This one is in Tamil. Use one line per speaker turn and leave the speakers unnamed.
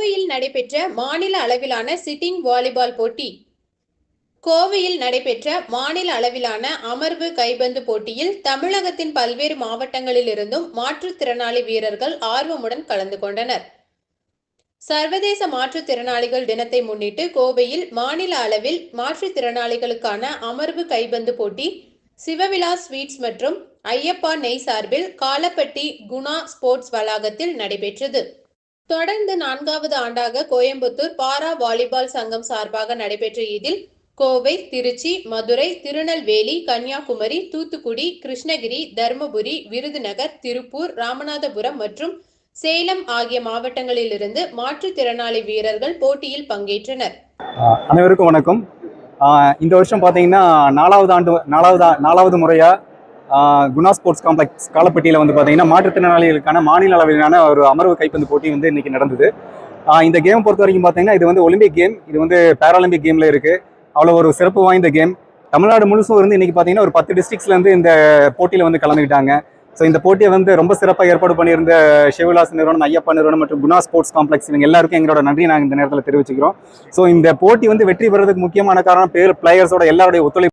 கோவையில் நடைபெற்ற மாநில அளவிலான சிட்டிங் வாலிபால் போட்டி. கோவையில் நடைபெற்ற மாநில அளவிலான அமர்வு கைப்பந்து போட்டியில் தமிழகத்தின் பல்வேறு மாவட்டங்களிலிருந்தும் மாற்றுத்திறனாளி வீரர்கள் ஆர்வமுடன் கலந்து கொண்டனர். சர்வதேச மாற்றுத்திறனாளிகள் தினத்தை முன்னிட்டு கோவையில் மாநில அளவில் மாற்றுத்திறனாளிகளுக்கான அமர்வு கைப்பந்து போட்டி சிவவிலாஸ் ஸ்வீட்ஸ் மற்றும் ஐயப்பா நெய் சார்பில் காலப்பட்டி குணா ஸ்போர்ட்ஸ் வளாகத்தில் நடைபெற்றது. தொடர்ந்து நான்காவது ஆண்டாக கோயம்புத்தூர் பாரா வாலிபால் சங்கம் சார்பாக நடைபெற்ற இதில் கோவை திருச்சி மதுரை திருநெல்வேலி கன்னியாகுமரி தூத்துக்குடி கிருஷ்ணகிரி தருமபுரி விருதுநகர் திருப்பூர் ராமநாதபுரம் மற்றும் சேலம் ஆகிய மாவட்டங்களிலிருந்து மாற்றுத்திறனாளி வீரர்கள் போட்டியில் பங்கேற்றனர்.
அனைவருக்கும் வணக்கம். இந்த வருஷம் பார்த்தீங்கன்னா நாலாவது ஆண்டு நாலாவது நாலாவது முறையாக குணா ஸ்போர்ட்ஸ் காம்ப்ளெக்ஸ் காலப்பட்டியில் வந்து பார்த்தீங்கன்னா மாற்றுத்திறனாளிகளுக்கான மாநில அளவிலான ஒரு அமர்வு கைப்பந்து போட்டி வந்து இன்னைக்கு நடந்தது. இந்த கேம் பொறுத்த வரைக்கும் பார்த்தீங்கன்னா இது வந்து ஒலிம்பிக் கேம் இது வந்து பேராலிம்பிக் கேமில் இருக்குது அவ்வளோ ஒரு சிறப்பு வாய்ந்த கேம் தமிழ்நாடு முழுசும் இருந்து இன்னைக்கு பார்த்தீங்கன்னா ஒரு பத்து டிஸ்ட்ரிக்ஸ்லேருந்து இந்த போட்டியில் வந்து கலந்துக்கிட்டாங்க ஸோ இந்த போட்டியை வந்து ரொம்ப சிறப்பாக ஏற்பாடு பண்ணியிருந்த சிவவிலாஸ் நிறுவனம் ஐயப்பா நிறுவனம் மற்றும் குணா ஸ்போர்ட்ஸ் காம்ப்ளெக்ஸ் இவங்க எல்லாருக்கும் எங்களோட நன்றி நாங்கள் இந்த நேரத்தில் தெரிவிச்சுக்கிறோம். ஸோ இந்த போட்டி வந்து வெற்றி பெறதுக்கு முக்கியமான காரணம் பேர் பிளேயர்ஸோட எல்லாருடைய ஒத்துழைப்பு